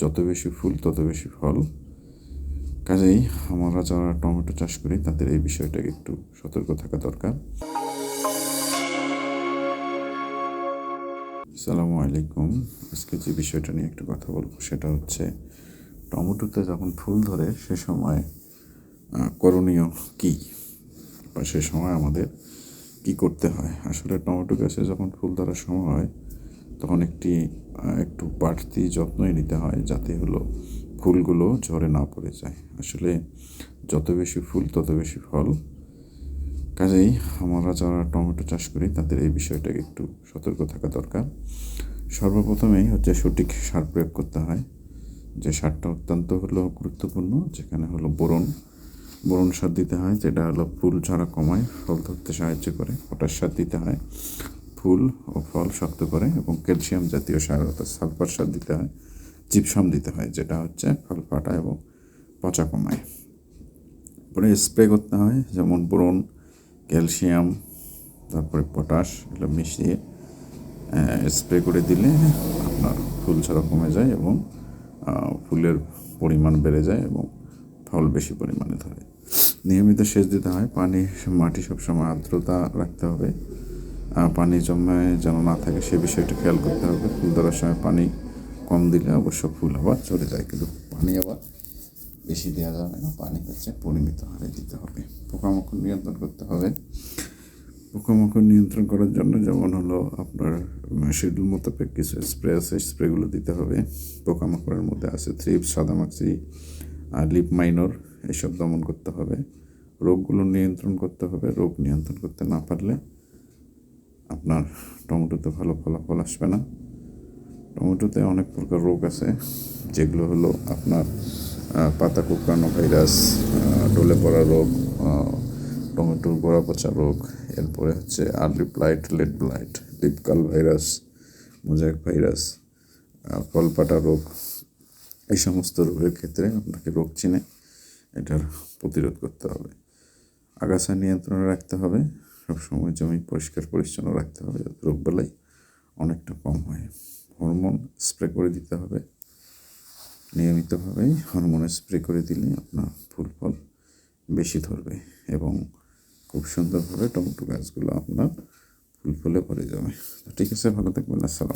যত বেশি ফুল, তত বেশি ফল। কাজেই আমরা যারা টমেটো চাষ করি, তাদের এই বিষয়টাকে একটু সতর্ক থাকা দরকার। আসসালামু আলাইকুম। আজকে যে বিষয়টা নিয়ে একটু কথা বলব, সেটা হচ্ছে টমেটোতে যখন ফুল ধরে, সে সময় করণীয় কী? বা সে সময় আমাদের কি করতে হয়? আসলে টমেটো গাছে যখন ফুল ধরার সময় হয় তখন একটি একটু বাড়তি যত্নই নিতে হয় যাতে হলো ফুলগুলো ঝরে না পড়ে যায়। আসলে যত বেশি ফুল, তত বেশি ফল। কাজেই আমরা যারা টমেটো চাষ করি, তাদের এই বিষয়টাকে একটু সতর্ক থাকা দরকার। সর্বপ্রথমেই হচ্ছে সঠিক সার প্রয়োগ করতে হয়। যে সারটা অত্যন্ত হলো গুরুত্বপূর্ণ, যেখানে হলো বোরন। বোরন সার দিতে হয়, যেটা হলো ফুল ঝরা কমায়, ফল ধরতে সাহায্য করে, পটাশ সার দিতে হয়। ফুল ও ফল শক্ত করে এবং ক্যালসিয়াম জাতীয় সার অর্থাৎ সালফার সার দিতে হয়, জিপসাম দিতে হয়, যেটা হচ্ছে ফল ফাটা এবং পচা কমায়। পরে স্প্রে করতে হয়, যেমন বোরন, ক্যালসিয়াম, তারপরে পটাশ, এগুলো মিশিয়ে স্প্রে করে দিলে আপনার ফুল ছাড়া কমে যায় এবং ফুলের পরিমাণ বেড়ে যায় এবং ফল বেশি পরিমাণে ধরে। নিয়মিত সেচ দিতে হয়, পানি, মাটি সবসময় আর্দ্রতা রাখতে হবে। পানি জমে যেন না থাকে, সে বিষয়টা খেয়াল করতে হবে। ফুল ধরার সময় পানি কম দিলে অবশ্য ফুল আবার চলে যায়, কিন্তু পানি আবার বেশি দেওয়া যাবে না। পানি হচ্ছে পরিমিত হারে দিতে হবে। পোকামাকড় নিয়ন্ত্রণ করতে হবে। পোকামাকড় নিয়ন্ত্রণ করার জন্য যেমন হলো আপনার শিডিউল মোতাবেক কিছু স্প্রে আছে স্প্রেগুলো দিতে হবে। পোকামাকড়ের মধ্যে আছে থ্রিপ সাদামাছি, আর লিপ মাইনর, এসব দমন করতে হবে। রোগগুলো নিয়ন্ত্রণ করতে হবে। রোগ নিয়ন্ত্রণ করতে না পারলে আপনার টমেটোতে ভালো ফলাফল আসবে না। টমেটোতে অনেক প্রকার রোগ আছে যেগুলো হলো আপনার পাতা কুকরানো ভাইরাস ডলে পড়া রোগ টমেটোর গোড়া পচা রোগ এরপরে হচ্ছে early blight late blight leaf curl virus mosaic virus আহ, ফলপাটা রোগ এই সমস্ত রোগের ক্ষেত্রে আপনাকে রোগ চিনে এটার প্রতিরোধ করতে হবে। আগাছা নিয়ন্ত্রণে রাখতে হবে। সবসময় জমি পরিষ্কার পরিচ্ছন্ন রাখতে হবে। যাতে রোগবালাই অনেকটা কম হয়। হরমোন স্প্রে করে দিতে হবে। নিয়মিতভাবেই হরমোন স্প্রে করে দিলে আপনার ফুল ফল বেশি ধরবে এবং খুব সুন্দরভাবে টমেটো গাছগুলো আপনার ফুল ফলে ভরে যাবে। ঠিক আছে, ভালো থাকবেন। আসসালাম